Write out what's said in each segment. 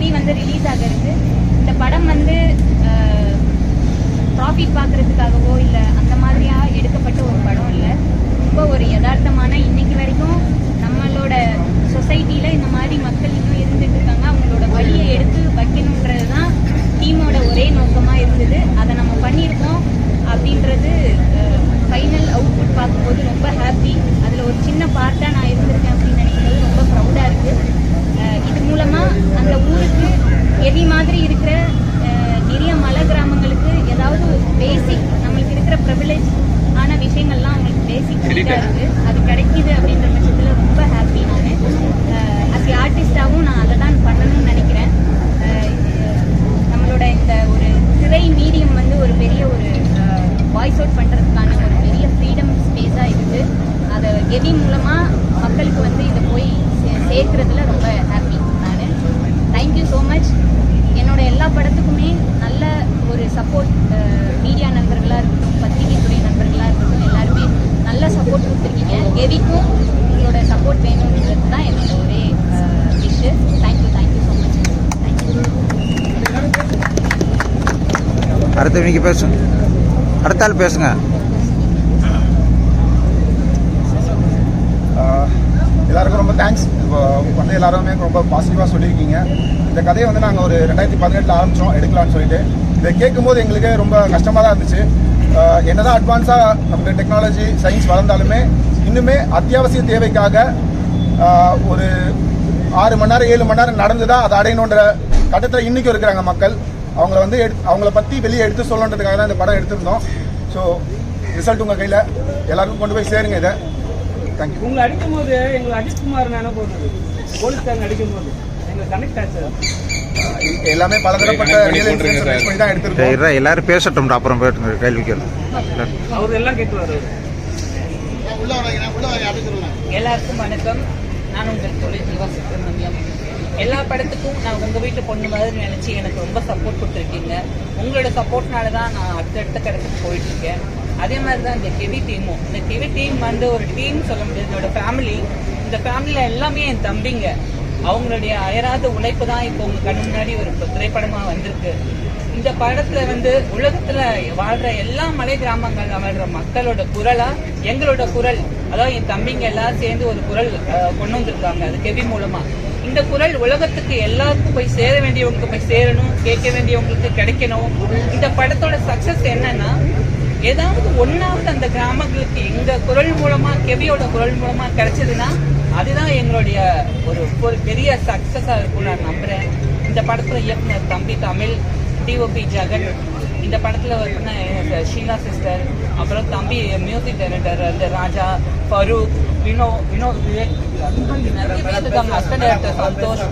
வந்து ரிலீஸ் ஆக இருக்கு இந்த படம் வந்து ப்ராஃபிட் பார்க்குறதுக்காகவோ இல்லை அந்த மாதிரியாக எடுக்கப்பட்ட ஒரு படம் இல்லை. ரொம்ப ஒரு யதார்த்தமான இன்னைக்கு வரைக்கும் நம்மளோட சொசைட்டியில் இந்த மாதிரி மக்கள் இன்னும் இருந்துட்டு இருக்காங்க. அவங்களோட வழியை எடுத்து வைக்கணுன்றது தான் டீமோட ஒரே நோக்கமாக இருந்தது. அதை நம்ம பண்ணியிருக்கோம் அப்படின்றது ஃபைனல் அவுட்புட் பார்க்கும்போது ரொம்ப ஹாப்பி அதில் ஒரு சின்ன பார்ட்டாக நான் இருந்திருக்கேன் அப்படின்னு நினைக்கும்போது ரொம்ப ப்ரௌடாக இருக்குது இது மூலமாக அந்த ஊருக்கு எவி மாதிரி இருக்கிற அஹ், நிறைய மலை கிராமங்களுக்கு ஏதாவது பேசிக் நம்மளுக்கு இருக்கிற ப்ரிவிலேஜ் ஆன விஷயங்கள்லாம் அவங்களுக்கு பேசிக் நீட்டாக இருக்குது அது கிடைக்குது அப்படின்ற பட்சத்தில் ரொம்ப ஹாப்பி நான். அஸ் ஆர்டிஸ்டாகவும் நான் அதை தான் பண்ணணும்னு நினைக்கிறேன். நம்மளோட இந்த ஒரு திரை மீடியம் வந்து ஒரு பெரிய ஒரு வாய்ஸ் அவுட் பண்ணுறதுக்கான ஒரு பெரிய ஃப்ரீடம் ஸ்பேஸாக இருக்குது அதை எவி மூலமாக மக்களுக்கு வந்து இதை போய் சேர்க்கறதுல ரொம்ப ஹாப்பி நான். தேங்க்யூ ஸோ மச் என்னோட எல்லா படத்துக்குமே நல்ல ஒரு சப்போர்ட் மீடியா நண்பர்களாக இருக்கட்டும் பத்திரிகை துறை நண்பர்களாக இருக்கட்டும் எல்லாருமே நல்ல சப்போர்ட் கொடுத்துருக்கீங்க எவிக்கும் உங்களோட சப்போர்ட் வேணுன்றது தான் என்னோட ஒரே wish thank you thank you so much thank you அடுத்து நீங்கள் பேசுங்க அடுத்த ஆள் பேசுங்க. எல்லாருக்கும் ரொம்ப தேங்க்ஸ் இப்போ வந்து எல்லாருமே ரொம்ப பாசிட்டிவாக சொல்லியிருக்கீங்க. இந்த கதையை வந்து நாங்கள் ஒரு ரெண்டாயிரத்தி பதினெட்டில் ஆரம்பித்தோம் எடுக்கலாம்னு சொல்லிட்டு. இதை கேட்கும்போது எங்களுக்கு ரொம்ப கஷ்டமாக தான் இருந்துச்சு. என்னதான் அட்வான்ஸாக நமக்கு டெக்னாலஜி சயின்ஸ் வளர்ந்தாலுமே இன்னுமே அத்தியாவசிய தேவைக்காக ஒரு ஆறு மணி நேரம் ஏழு மணி நேரம் நடந்து தான் அதை அடையணுன்ற கட்டத்தில் இன்றைக்கும் இருக்கிறாங்க மக்கள். அவங்கள வந்து எடு அவங்கள பற்றி வெளியே எடுத்து சொல்லணுன்றதுக்காக தான் இந்த படம் எடுத்திருந்தோம். ஸோ ரிசல்ட் உங்கள் கையில். எல்லாருக்கும் கொண்டு போய் சேருங்க இதை. தேங்க்யூ உங்களை அடிக்கும் போது எங்களை அஜித்குமார் நினைப்பு வந்தது போலீஸ்காரங்க அடிக்கும் போது எங்களுக்கு கனெக்ட் ஆச்சு. இது எல்லாமே பலதரப்பட்ட எல்லாரும் பேசட்டும் அப்புறம் போயிட்டு கேள்வி கேள்வி அவர் எல்லாம் கேட்குவார் எல்லாருக்கும் வணக்கம். நான் உங்கள் தொழில் எல்லா படத்துக்கும் நான் உங்கள் வீட்டு பொண்ணு மாதிரி நினச்சி எனக்கு ரொம்ப சப்போர்ட் கொடுத்துருக்கீங்க. உங்களோட சப்போர்ட்னால தான் நான் அடுத்தடுத்த கடத்துக்கு போயிட்டு இருக்கேன் அதே மாதிரி தான் இந்த கெவி டீமும். இந்த கெவி டீம் வந்து ஒரு டீம் சொல்ல முடியாது. என்னோட ஃபேமிலி இந்த ஃபேமிலியில் எல்லாமே என் தம்பிங்க. அவங்களுடைய அயராத உழைப்பு தான் இப்போ உங்க கண் முன்னாடி ஒரு திரைப்படமா வந்திருக்கு. இந்த படத்துல வந்து உலகத்துல வாழ்ற எல்லா மலை கிராமங்கள்ல வாழ்ற மக்களோட குரலா எங்களோட குரல். அதாவது என் தம்பிங்க எல்லாம் சேர்ந்து ஒரு குரல் அஹ், கொண்டு வந்திருக்காங்க. அது கெவி மூலமா. இந்த குரல் உலகத்துக்கு எல்லாருக்கும் போய் சேர வேண்டியவங்களுக்கு போய் சேரணும் கேட்க வேண்டியவங்களுக்கு கிடைக்கணும். இந்த படத்தோட சக்சஸ் என்னன்னா ஏதாவது ஒன்றாவது அந்த கிராமங்களுக்கு எங்க குரல் மூலமா கெவியோட குரல் மூலமா கிடைச்சதுன்னா அதுதான் எங்களுடைய ஒரு ஒரு பெரிய சக்சஸா இருக்கும் நான் நம்புறேன். இந்த படத்துல இயக்குனர் தம்பி தமிழ் டிஓபி ஜெகன் இந்த படத்துல வந்து ஷீலா சிஸ்டர் அப்புறம் தம்பி மியூசிக் டைரக்டர் வந்து ராஜா ஃபரூக் வினோ வினோ விவேக் நிறைய பேர் இருக்காங்க. Assistant director Santhosh.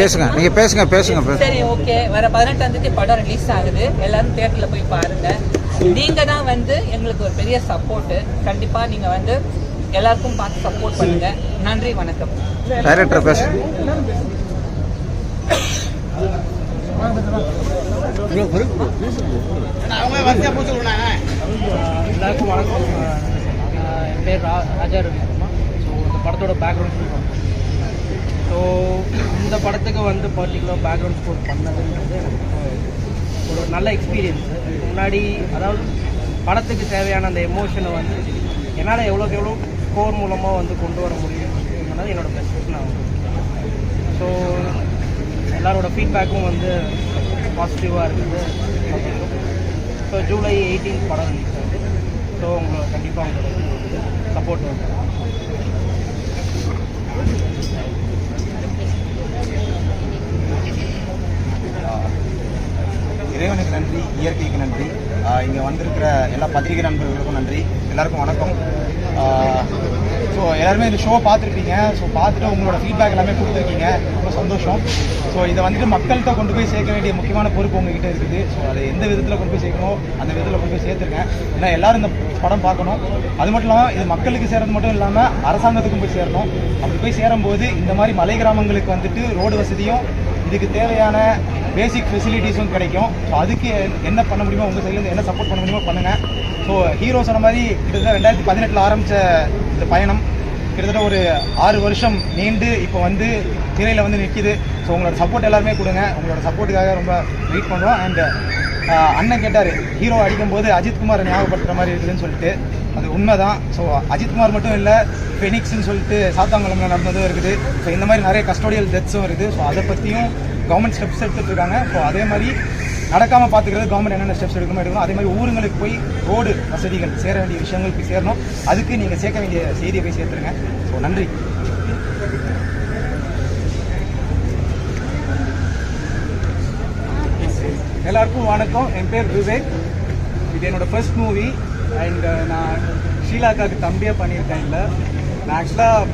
பேசுங்க பேசுங்க பேசுங்க பேசுங்க. சரி ஓகே வர பதினெட்டாம் தேதி படம் ரிலீஸ் ஆகுது. எல்லாரும் தியேட்டர்ல போய் பாருங்க. நீங்க தான் வந்து எங்களுக்கு ஒரு பெரிய சப்போர்ட் கண்டிப்பா நீங்க வந்து எல்லாருக்கும் பார்த்து சப்போர்ட் பண்ணுங்க. நன்றி வணக்கம். டைரக்டர் பேசு. எல்லாருக்கும் வணக்கம். என் பேர் ரா ராஜா ரவிக்குமா ஸோ இந்த படத்தோட பேக்ரவுண்ட் ஸ்கோர் பண்ணேன் ஸோ இந்த படத்துக்கு வந்து பர்டிகுலர் பேக்ரவுண்ட் ஸ்கோர் பண்ணதுன்றது எனக்கு ஒரு நல்ல எக்ஸ்பீரியன்ஸு முன்னாடி அதாவது படத்துக்கு தேவையான அந்த எமோஷனை வந்து என்னால் எவ்வளோக்கு எவ்வளோ ஸ்கோர் மூலமாக வந்து கொண்டு வர முடியும் அப்படின்றது என்னோட பெஸ்ட் நான் ஸோ எல்லாரோட ஃபீட்பேக்கும் வந்து பாசிட்டிவாக இருக்குது. ஸோ ஜூலை 18 படம் ரிலீஸ் ஸோ உங்களை கண்டிப்பாக உங்களோட சப்போர்ட் வந்து இறைவனுக்கு நன்றி இயற்கைக்கு நன்றி. இங்கே வந்திருக்கிற எல்லா பத்திரிகை நண்பர்களுக்கும் நன்றி. எல்லாருக்கும் வணக்கம். ஸோ எல்லாருமே இந்த ஷோ பார்த்துருப்பீங்க. ஸோ பார்த்துட்டு உங்களோட ஃபீட்பேக் எல்லாமே கொடுத்துருக்கீங்க. ரொம்ப சந்தோஷம். ஸோ இதை வந்துட்டு மக்கள்கிட்ட கொண்டு போய் சேர்க்க வேண்டிய முக்கியமான பொறுப்பு உங்ககிட்ட இருக்குது. ஸோ அதை எந்த விதத்தில் கொண்டு போய் சேர்க்கணும் அந்த விதத்தில் கொண்டு போய் சேர்த்துருக்கேன். ஏன்னா எல்லாரும் இந்த படம் பார்க்கணும். அது மட்டும் இல்லாமல் இது மக்களுக்கு சேர்றது மட்டும் இல்லாமல் அரசாங்கத்துக்கும் போய் சேரணும். அப்படி போய் சேரும்போது இந்த மாதிரி மலை கிராமங்களுக்கு வந்துட்டு ரோடு வசதியும் இதுக்கு தேவையான பேசிக் ஃபெசிலிட்டிஸும் கிடைக்கும். ஸோ அதுக்கு என்ன பண்ண முடியுமோ உங்கள் சைட்லேருந்து என்ன சப்போர்ட் பண்ண முடியுமோ பண்ணுங்கள் ஸோ ஹீரோ சொன்ன மாதிரி கிட்டத்தட்ட ரெண்டாயிரத்தி பதினெட்டில் ஆரம்பித்த இந்த பயணம் கிட்டத்தட்ட ஒரு ஆறு வருஷம் நீண்டு இப்போ வந்து திரையில் வந்து நிற்கிது ஸோ உங்களோட சப்போர்ட் எல்லாருமே கொடுங்க. உங்களோட சப்போர்ட்டுக்காக ரொம்ப வெயிட் பண்ணுறோம் அண்ட் அண்ணன் கேட்டார் ஹீரோ அடிக்கும்போது அஜித்குமாரை ஞாபகப்படுத்துகிற மாதிரி இருக்குதுன்னு சொல்லிட்டு. அது உண்மைதான். ஸோ அஜித்குமார் மட்டும் இல்லை ஃபெனிக்ஸ்னு சொல்லிட்டு சாத்தாங்குளம்ல நடந்ததும் இருக்குது. ஸோ இந்த மாதிரி நிறைய கஸ்டோடியல் டெத்ஸும் இருக்குது. ஸோ அதை பற்றியும் கவர்மெண்ட் ஸ்டெப்ஸ் எடுத்துட்டு இருக்காங்க. ஸோ அதே மாதிரி நடக்காமல் பார்த்துக்கிறது கவர்மெண்ட் என்னென்ன ஸ்டெப்ஸ் எடுக்கணும் எடுக்கணும். அதே மாதிரி ஊருங்களுக்கு போய் ரோடு வசதிகள் சேர வேண்டிய விஷயங்கள் போய் சேரணும். அதுக்கு நீங்கள் சேர்க்க வேண்டிய செய்தியை போய் சேர்த்துருங்க. ஸோ நன்றி. எல்லாருக்கும் வணக்கம். என் பேர் விவேக். இது என்னோட ஃபர்ஸ்ட் மூவி அண்ட் uh, நான் ஷீலாக்காவுக்கு தம்பியாக பண்ணியிருக்கேன் இல்லை. நான் ஆக்சுவலாக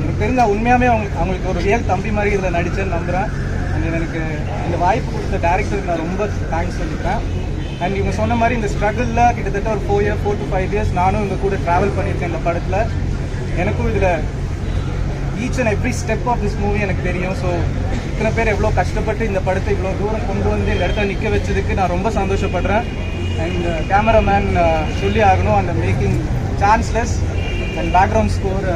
எனக்கு தெரிஞ்ச உண்மையாகவே அவங்களுக்கு அவங்களுக்கு ஒரு ரியல் தம்பி மாதிரி இதில் நடித்தேன்னு நம்புகிறேன் அண்ட் எனக்கு இந்த வாய்ப்பு கொடுத்த டேரக்டருக்கு நான் ரொம்ப தேங்க்ஸ் சொல்லிக்கிறேன். அண்ட் இவங்க சொன்ன மாதிரி இந்த ஸ்ட்ரகிளில் கிட்டத்தட்ட ஒரு four year four to five years நானும் இவங்க கூட ட்ராவல் பண்ணியிருக்கேன் இந்த படத்தில். எனக்கும் இதில் each and every step of this movie எனக்கு தெரியும். ஸோ இத்தனை பேர் எவ்வளோ கஷ்டப்பட்டு இந்த படத்தை இவ்வளோ தூரம் கொண்டு வந்து இந்த இடத்துல நிற்க வச்சதுக்கு நான் ரொம்ப சந்தோஷப்படுறேன். அண்ட் கேமராமேன் uh, uh, சொல்லி ஆகணும். அந்த making chanceless and background score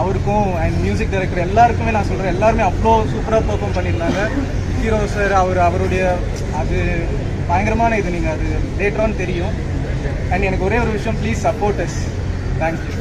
அவருக்கும் அண்ட் மியூசிக் டைரக்டர் எல்லாருக்குமே நான் சொல்கிறேன் எல்லாருமே அவ்வளோ சூப்பராக பர்ஃபார்ம் பண்ணியிருந்தாங்க ஹீரோ சார் அவர் அவருடைய அது பயங்கரமான இது. நீங்கள் அது லேட்டரான்னு தெரியும். அண்ட் எனக்கு ஒரே ஒரு விஷயம் ப்ளீஸ் சப்போர்ட் அஸ் தேங்க்யூ